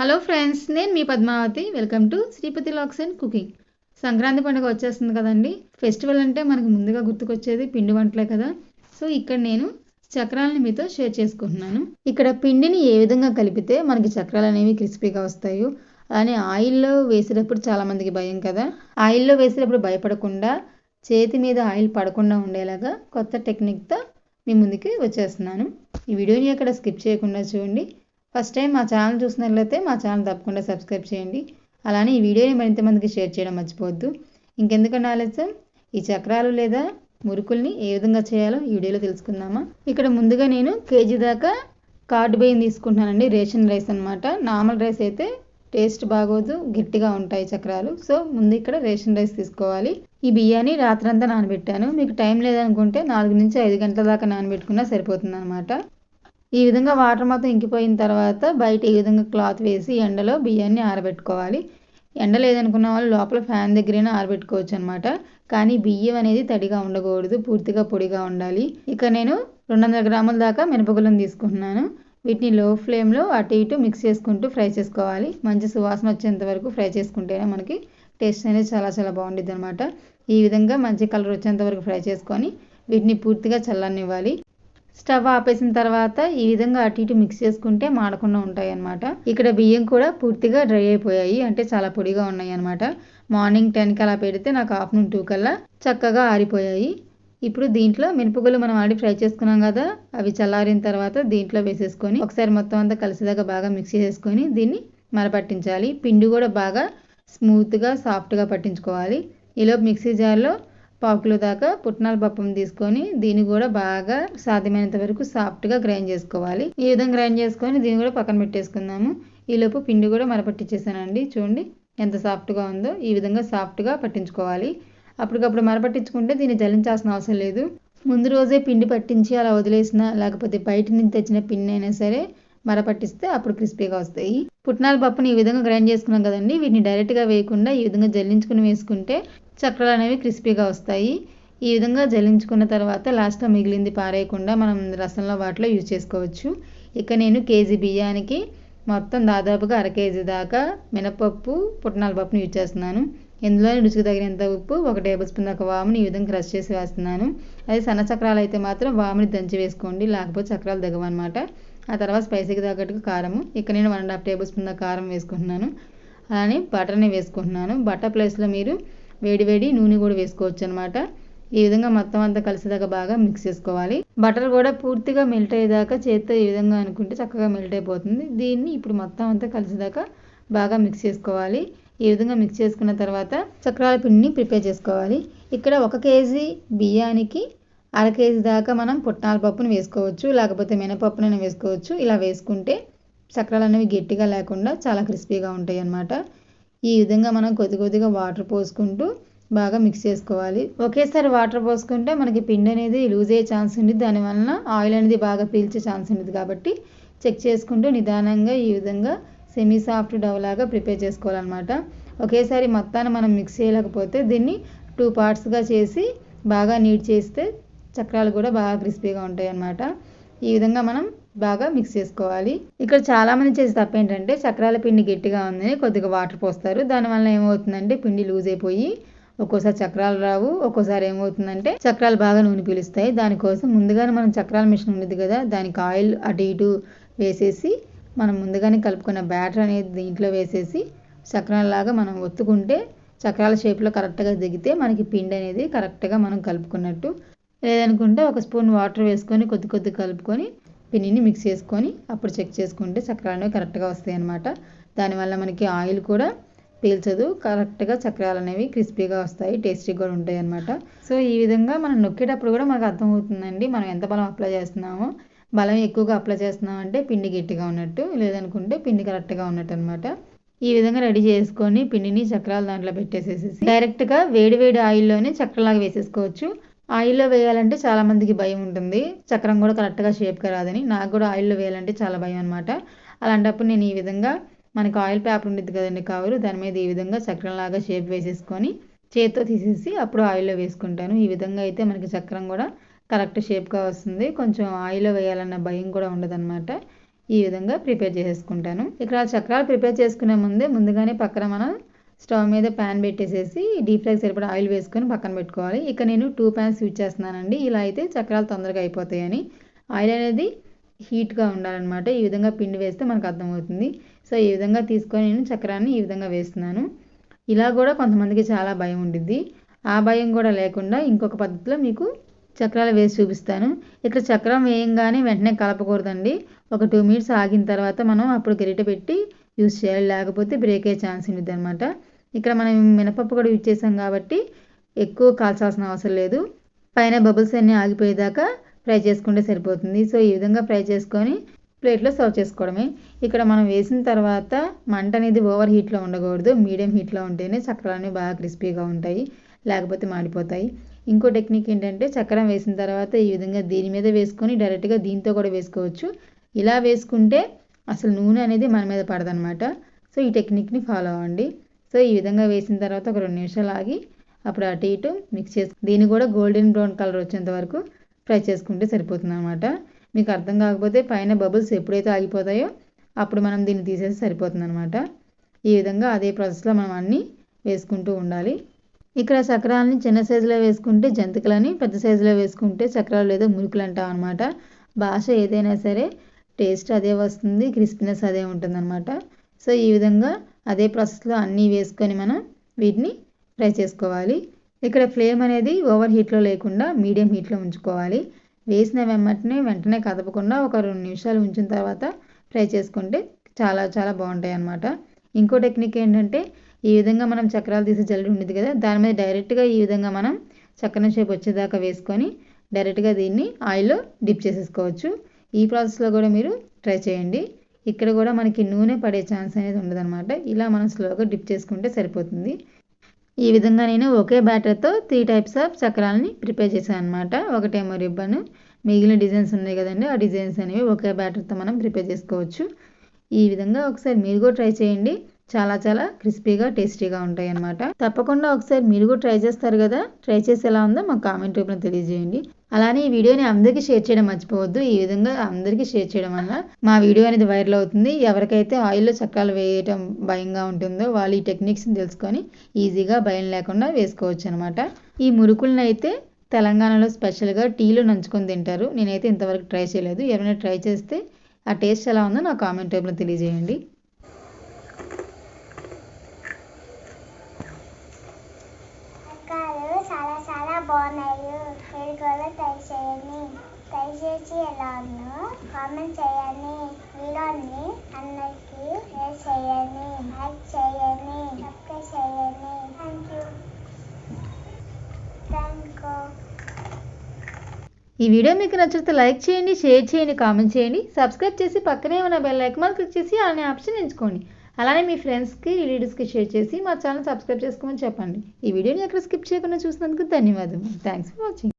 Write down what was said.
Hello friends నేను మీ Padmavathi. Welcome to Sripathi vlogs and cooking Sankranti పండుగ వచ్చేస్తుంది కదండి. ఫెస్టివల్ అంటే మనకు ముందుగా గుర్తుకొచ్చేది పిండి వంటలే కదా. సో ఇక్కడ నేను చక్రాలని మీతో షేర్ చేసుకుంటున్నాను. ఇక్కడ పిండిని ఏ విధంగా కలిపితే మనకి చక్రాలు అనేవి క్రిస్పీగా వస్తాయో అలానే ఆయిల్లో వేసేటప్పుడు చాలామందికి భయం కదా. ఆయిల్లో వేసేటప్పుడు భయపడకుండా చేతి మీద ఆయిల్ పడకుండా ఉండేలాగా కొత్త టెక్నిక్తో మీ ముందుకి వచ్చేస్తున్నాను. ఈ వీడియోని అక్కడ స్కిప్ చేయకుండా చూడండి. ఫస్ట్ టైం మా ఛానల్ చూసినట్లయితే మా ఛానల్ తప్పకుండా సబ్స్క్రైబ్ చేయండి. అలానే ఈ వీడియోని మరింత మందికి షేర్ చేయడం మర్చిపోవద్దు. ఇంకెందుకన్నా ఆలస్యం? ఈ చక్రాలు లేదా మురుకుల్ని ఏ విధంగా చేయాలో ఈ వీడియోలో తెలుసుకుందామా? ఇక్కడ ముందుగా నేను కేజీ దాకా కార్డ్ బియ్యం తీసుకుంటున్నానండి. రేషన్ రైస్ అనమాట నార్మల్ రైస్ అయితే టేస్ట్ బాగోదు గట్టిగా ఉంటాయి చక్రాలు. సో ముందు ఇక్కడ రేషన్ రైస్ తీసుకోవాలి. ఈ బియ్యాన్ని రాత్రంతా నానబెట్టాను. మీకు టైం లేదనుకుంటే నాలుగు నుంచి ఐదు గంటల దాకా నానబెట్టుకున్నా సరిపోతుంది అనమాట ఈ విధంగా వాటర్ మొత్తం ఇంకిపోయిన తర్వాత బయట ఈ విధంగా క్లాత్ వేసి ఎండలో బియ్యాన్ని ఆరబెట్టుకోవాలి. ఎండ లేదనుకున్న వాళ్ళు లోపల ఫ్యాన్ దగ్గరైనా ఆరబెట్టుకోవచ్చు అనమాట కానీ బియ్యం అనేది తడిగా ఉండకూడదు పూర్తిగా పొడిగా ఉండాలి. ఇక నేను రెండు వందల గ్రాముల దాకా మినపగుళ్ళను తీసుకుంటున్నాను. వీటిని లో ఫ్లేమ్లో అటు ఇటు మిక్స్ చేసుకుంటూ ఫ్రై చేసుకోవాలి. మంచి సువాసన వచ్చేంత వరకు ఫ్రై చేసుకుంటేనే మనకి టేస్ట్ అనేది చాలా చాలా బాగుంటుంది అనమాట ఈ విధంగా మంచి కలర్ వచ్చేంత వరకు ఫ్రై చేసుకొని వీటిని పూర్తిగా చల్లనివ్వాలి స్టవ్ ఆపేసిన తర్వాత ఈ విధంగా అటు ఇటు మిక్స్ చేసుకుంటే మాడకుండా ఉంటాయి అనమాట ఇక్కడ బియ్యం కూడా పూర్తిగా డ్రై అయిపోయాయి. అంటే చాలా పొడిగా ఉన్నాయి అనమాట మార్నింగ్ టెన్కి అలా పెడితే నాకు ఆఫ్టర్నూన్ టూ కల్లా చక్కగా ఆరిపోయాయి. ఇప్పుడు దీంట్లో మినపగుళ్ళు మనం ఆడి ఫ్రై చేసుకున్నాం కదా అవి చల్లారిన తర్వాత దీంట్లో వేసేసుకొని ఒకసారి మొత్తం అంతా కలిసేదాకా బాగా మిక్స్ చేసుకొని దీన్ని మరపట్టించాలి. పిండి కూడా బాగా స్మూత్గా సాఫ్ట్గా పట్టించుకోవాలి. ఈలోపు మిక్సీ జార్లో పావు కిలో దాకా పుట్నాల పప్పం తీసుకొని దీన్ని కూడా బాగా సాధ్యమైనంత వరకు సాఫ్ట్గా గ్రైండ్ చేసుకోవాలి. ఈ విధంగా గ్రైండ్ చేసుకొని దీన్ని కూడా పక్కన పెట్టేసుకుందాము. ఈలోపు పిండి కూడా మరపట్టించేసానండి చూడండి ఎంత సాఫ్ట్గా ఉందో ఈ విధంగా సాఫ్ట్గా పట్టించుకోవాలి. అప్పటికప్పుడు మరపట్టించుకుంటే దీన్ని జల్లించాల్సిన అవసరం లేదు. ముందు రోజే పిండి పట్టించి అలా వదిలేసిన లేకపోతే బయట నుంచి తెచ్చిన పిండి అయినా సరే మరపట్టిస్తే అప్పుడు క్రిస్పీగా వస్తాయి. పుట్నాల పప్పుని ఈ విధంగా గ్రైండ్ చేసుకున్నాం కదండి. వీటిని డైరెక్ట్గా వేయకుండా ఈ విధంగా జల్లించుకుని వేసుకుంటే చక్రాలు అనేవి క్రిస్పీగా వస్తాయి. ఈ విధంగా జల్లించుకున్న తర్వాత లాస్ట్లో మిగిలింది పారేయకుండా మనం రసంలో వాటిలో యూజ్ చేసుకోవచ్చు. ఇక నేను కేజీ బియ్యానికి మొత్తం దాదాపుగా అర కేజీ దాకా మినపప్పు పుట్నాల పప్పును యూజ్ చేస్తున్నాను. ఇందులో రుచికి తగినంత ఉప్పు ఒక టేబుల్ స్పూన్ దాకా వాముని ఈ విధంగా క్రష్ చేసి వేస్తున్నాను. అదే సన్న చక్రాలు అయితే మాత్రం వాముని దంచి వేసుకోండి. లేకపోతే చక్రాలు దిగవన్నమాట ఆ తర్వాత స్పైసీకి తగ్గట్టుగా కారము. ఇక్కడ నేను one and half tablespoon కారం వేసుకుంటున్నాను. అలానే బటర్ని వేసుకుంటున్నాను. బటర్ ప్లేస్లో మీరు వేడి వేడి నూనె కూడా వేసుకోవచ్చు అనమాట ఈ విధంగా మొత్తం అంతా కలిసేదాకా బాగా మిక్స్ చేసుకోవాలి. బటర్ కూడా పూర్తిగా మెల్ట్ అయ్యేదాకా చేత్తో ఈ విధంగా అనుకుంటే చక్కగా మెల్ట్ అయిపోతుంది. దీన్ని ఇప్పుడు మొత్తం అంతా కలిసేదాకా బాగా మిక్స్ చేసుకోవాలి. ఈ విధంగా మిక్స్ చేసుకున్న తర్వాత చక్రాల పిండిని ప్రిపేర్ చేసుకోవాలి. ఇక్కడ ఒక కేజీ బియ్యానికి అర కేజీ దాకా మనం పుట్నాల పప్పును వేసుకోవచ్చు లేకపోతే మినపప్పునైనా వేసుకోవచ్చు. ఇలా వేసుకుంటే చక్రాలు అనేవి గట్టిగా లేకుండా చాలా క్రిస్పీగా ఉంటాయి అన్నమాట ఈ విధంగా మనం కొద్ది కొద్దిగా వాటర్ పోసుకుంటూ బాగా మిక్స్ చేసుకోవాలి. ఒకేసారి వాటర్ పోసుకుంటే మనకి పిండి అనేది లూజ్ అయ్యే ఛాన్స్ ఉంది. దానివలన ఆయిల్ అనేది బాగా పీల్చే ఛాన్స్ ఉంది కాబట్టి చెక్ చేసుకుంటూ నిదానంగా ఈ విధంగా సెమీ సాఫ్ట్ డవ్ లాగా ప్రిపేర్ చేసుకోవాలన్నమాట. ఒకేసారి మొత్తాన్ని మనం మిక్స్ చేయలేకపోతే దీన్ని టూ పార్ట్స్గా చేసి బాగా నీట్ చేస్తే చక్రాలు కూడా బాగా క్రిస్పీగా ఉంటాయి అన్నమాట ఈ విధంగా మనం బాగా మిక్స్ చేసుకోవాలి. ఇక్కడ చాలామంది చేసే తప్పు ఏంటంటే చక్రాల పిండి గట్టిగా ఉందని కొద్దిగా వాటర్ పోస్తారు. దానివల్ల ఏమవుతుందంటే పిండి లూజ్ అయిపోయి ఒక్కోసారి చక్రాలు రావు. ఒక్కోసారి ఏమవుతుందంటే చక్రాలు బాగా నూనె పీలుస్తాయి. దానికోసం ముందుగానే మనం చక్రాల మిషన్ ఉండేది కదా దానికి ఆయిల్ అటు ఇటు వేసేసి మనం ముందుగానే కలుపుకున్న బ్యాటర్ అనేది దీంట్లో వేసేసి చక్రాలలాగా మనం ఒత్తుకుంటే చక్రాల షేప్లో కరెక్ట్గా దిగితే మనకి పిండి అనేది కరెక్ట్గా మనం కలుపుకున్నట్టు లేదనుకుంటే ఒక స్పూన్ వాటర్ వేసుకొని కొద్ది కొద్ది కలుపుకొని పిండిని మిక్స్ చేసుకొని అప్పుడు చెక్ చేసుకుంటే చక్రాలు అనేవి కరెక్ట్గా వస్తాయి అన్నమాట. దానివల్ల మనకి ఆయిల్ కూడా పీల్చదు. కరెక్ట్గా చక్రాలు అనేవి క్రిస్పీగా వస్తాయి టేస్టీగా కూడా ఉంటాయి అన్నమాట. సో ఈ విధంగా మనం నొక్కేటప్పుడు కూడా మనకు అర్థమవుతుందండి మనం ఎంత బలం అప్లై చేస్తున్నామో. బలం ఎక్కువగా అప్లై చేస్తున్నాం అంటే పిండి గట్టిగా ఉన్నట్టు లేదనుకుంటే పిండి కరెక్ట్గా ఉన్నట్టు అనమాట ఈ విధంగా రెడీ చేసుకొని పిండిని చక్రాలు దాంట్లో పెట్టేసేసి డైరెక్ట్గా వేడి వేడి ఆయిల్లోనే చక్రలాగా వేసేసుకోవచ్చు. ఆయిల్లో వేయాలంటే చాలా మందికి భయం ఉంటుంది. చక్రం కూడా కరెక్ట్గా షేప్గా రాదని. నాకు కూడా ఆయిల్లో వేయాలంటే చాలా భయం అనమాట అలాంటప్పుడు నేను ఈ విధంగా మనకు ఆయిల్ పేపర్ ఉండేది కదండి కవరు దాని మీద ఈ విధంగా చక్రంలాగా షేప్ వేసేసుకొని చేత్తో తీసేసి అప్పుడు ఆయిల్లో వేసుకుంటాను. ఈ విధంగా అయితే మనకి చక్రం కూడా కరెక్ట్ షేప్గా వస్తుంది. కొంచెం ఆయిల్లో వేయాలన్న భయం కూడా ఉండదన్నమాట. ఈ విధంగా ప్రిపేర్ చేసేసుకుంటాను. ఇక్కడ చక్రాలు ప్రిపేర్ చేసుకునే ముందే ముందుగానే పక్కన మనం స్టవ్ మీద ప్యాన్ పెట్టేసేసి డీప్ ఫ్రైకి సరిపడా ఆయిల్ వేసుకొని పక్కన పెట్టుకోవాలి. ఇక నేను టూ ప్యాన్స్ యూజ్ చేస్తున్నానండి. ఇలా అయితే చక్రాలు తొందరగా అయిపోతాయని. ఆయిల్ అనేది హీట్గా ఉండాలన్నమాట. ఈ విధంగా పిండి వేస్తే మనకు అర్థమవుతుంది. సో ఈ విధంగా తీసుకొని నేను చక్రాన్ని ఈ విధంగా వేస్తున్నాను. ఇలా కూడా కొంతమందికి చాలా భయం ఉండిద్ది. ఆ భయం కూడా లేకుండా ఇంకొక పద్ధతిలో మీకు చక్రాలు వేసి చూపిస్తాను. ఇక్కడ చక్రం వేయంగానే వెంటనే కలపకూడదండి. ఒక టూ మినిట్స్ ఆగిన తర్వాత మనం అప్పుడు గరిటె పెట్టి యూస్ చేయాలి. లేకపోతే బ్రేక్ అయ్యే ఛాన్స్ ఉంటుంది అనమాట ఇక్కడ మనం మినపప్పు కూడా యూజ్ చేసాం కాబట్టి ఎక్కువ కాల్చాల్సిన అవసరం లేదు. పైన బబుల్స్ అన్నీ ఆగిపోయేదాకా ఫ్రై చేసుకుంటే సరిపోతుంది. సో ఈ విధంగా ఫ్రై చేసుకొని ప్లేట్లో సర్వ్ చేసుకోవడమే. ఇక్కడ మనం వేసిన తర్వాత మంట అనేది ఓవర్ హీట్లో ఉండకూడదు. మీడియం హీట్లో ఉంటేనే చక్రాలన్నీ బాగా క్రిస్పీగా ఉంటాయి లేకపోతే మాడిపోతాయి. ఇంకో టెక్నిక్ ఏంటంటే చక్రం వేసిన తర్వాత ఈ విధంగా దీని మీద వేసుకొని డైరెక్ట్గా దీంతో కూడా వేసుకోవచ్చు. ఇలా వేసుకుంటే అసలు నూనె అనేది మన మీద పడదనమాట. సో ఈ టెక్నిక్ని ఫాలో అవ్వండి. సో ఈ విధంగా వేసిన తర్వాత ఒక రెండు నిమిషాలు ఆగి అప్పుడు అటు ఇటు మిక్స్ చేసి దీన్ని కూడా గోల్డెన్ బ్రౌన్ కలర్ వచ్చేంత వరకు ఫ్రై చేసుకుంటే సరిపోతుంది అనమాట మీకు అర్థం కాకపోతే పైన బబుల్స్ ఎప్పుడైతే ఆగిపోతాయో అప్పుడు మనం దీన్ని తీసేసి సరిపోతుంది అనమాట ఈ విధంగా అదే ప్రాసెస్లో మనం అన్నీ వేసుకుంటూ ఉండాలి. ఇక్కడ చక్రాలని చిన్న సైజులో వేసుకుంటే జంతికలని పెద్ద సైజులో వేసుకుంటే చక్రాలు లేదా మురుకులు అంటాం అనమాట భాష ఏదైనా సరే టేస్ట్ అదే వస్తుంది క్రిస్పీనెస్ అదే ఉంటుందన్నమాట. సో ఈ విధంగా అదే ప్రాసెస్లో అన్నీ వేసుకొని మనం వీటిని ఫ్రై చేసుకోవాలి. ఇక్కడ ఫ్లేమ్ అనేది ఓవర్ హీట్లో లేకుండా మీడియం హీట్లో ఉంచుకోవాలి. వేసిన వెంటనే వెంటనే కదపకుండా ఒక రెండు నిమిషాలు ఉంచిన తర్వాత ఫ్రై చేసుకుంటే చాలా చాలా బాగుంటాయి అన్నమాట. ఇంకో టెక్నిక్ ఏంటంటే ఈ విధంగా మనం చక్రాలు తీసి జల్లి ఉండేది కదా దాని మీద డైరెక్ట్గా ఈ విధంగా మనం చక్రం షేప్ వచ్చేదాకా వేసుకొని డైరెక్ట్గా దీన్ని ఆయిల్లో డిప్ చేసేసుకోవచ్చు. ఈ ప్రాసెస్లో కూడా మీరు ట్రై చేయండి. ఇక్కడ కూడా మనకి నూనె పడే ఛాన్స్ అనేది ఉండదన్నమాట. ఇలా మనం స్లోగా డిప్ చేసుకుంటే సరిపోతుంది. ఈ విధంగా నేను ఒకే బ్యాటర్తో త్రీ టైప్స్ ఆఫ్ చక్రాలని ప్రిపేర్ చేశాను అనమాట ఒకటేమో రిబ్బన్ మిగిలిన డిజైన్స్ ఉన్నాయి కదండి. ఆ డిజైన్స్ అనేవి ఒకే బ్యాటర్తో మనం ప్రిపేర్ చేసుకోవచ్చు. ఈ విధంగా ఒకసారి మీరు కూడా ట్రై చేయండి. చాలా చాలా క్రిస్పీగా టేస్టీగా ఉంటాయి అనమాట తప్పకుండా ఒకసారి మీరు కూడా ట్రై చేస్తారు కదా? ట్రై చేసి ఎలా ఉందో మాకు కామెంట్ రూపంలో తెలియజేయండి. అలానే ఈ వీడియోని అందరికీ షేర్ చేయడం మర్చిపోవద్దు. ఈ విధంగా అందరికీ షేర్ చేయడం వల్ల మా వీడియో అనేది వైరల్ అవుతుంది. ఎవరికైతే ఆయిల్లో చక్రాలు వేయటం భయంగా ఉంటుందో వాళ్ళు ఈ టెక్నిక్స్ని తెలుసుకొని ఈజీగా భయం లేకుండా వేసుకోవచ్చు అనమాట ఈ మురుకులను అయితే తెలంగాణలో స్పెషల్గా టీలో నంచుకొని తింటారు. నేనైతే ఇంతవరకు ట్రై చేయలేదు. ఎవరైనా ట్రై చేస్తే ఆ టేస్ట్ ఎలా ఉందో నా కామెంట్ టైప్లో తెలియజేయండి చక్రాలు చాలా చాలా బాగున్నాయి. మీరు కూడా ట్రై చేయండి. ట్రై చేసి ఎలా ఉన్నా కామెంట్ చేయండి. వీడియోని అందరికీ షేర్ చేయండి. లైక్ చేయండి. సబ్స్క్రైబ్ చేయండి. Thank you. Thank you. ఈ వీడియో మీకు నచ్చితే లైక్ చేయండి షేర్ చేయండి కామెంట్ చేయండి. సబ్స్క్రైబ్ చేసి పక్కనే ఉన్న బెల్ ఐకాన్ క్లిక్ చేసి అనే ఆప్షన్ ఎంచుకోండి. అలానే మీ ఫ్రెండ్స్కి రిలేటివ్స్కి షేర్ చేసి మా ఛానల్ సబ్స్క్రైబ్ చేసుకోమని చెప్పండి. ఈ వీడియోని ఎక్కడ స్కిప్ చేయకుండా చూసినందుకు ధన్యవాదాలు థ్యాంక్స్ ఫర్ వాచింగ్.